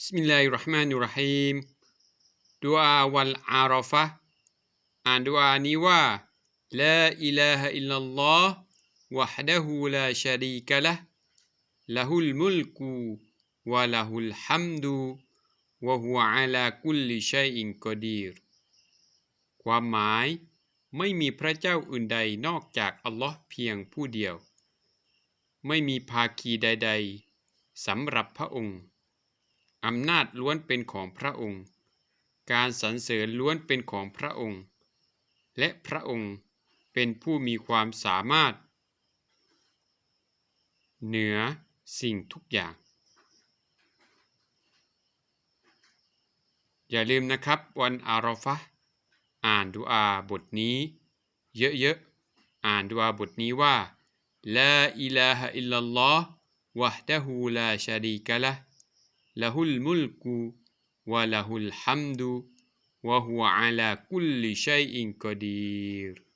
Bismillahirrahmanirrahim ดูอาวัลอาราฟะอ่านดูอานี้ว่าลาอิลาฮอิลลัลลอฮ์วะฮดะฮูลาชารีกะละละฮุลมุลกูวะละฮุลฮัมดูวะฮุอาลาคุลลิชัยอินกอดีรความหมายไม่มีพระเจ้าอื่นใดนอกจากอัลลอฮ์เพียงผู้เดียว ไม่มีภาคีใด ๆสำหรับพระองค์ อำนาจล้วนเป็นของพระองค์ การสรรเสริญล้วนเป็นของพระองค์ และพระองค์เป็นผู้มีความสามารถ เหนือสิ่งทุกอย่าง อย่าลืมนะครับ วันอารอฟะอ่านดุอาบทนี้ เยอะๆ อ่านดุอาบทนี้ว่าลาอิลาฮะอิลลัลลอฮ์วะดะฮูลาชะรีกะละ له الملك وله الحمد وهو على كل شيء قدير.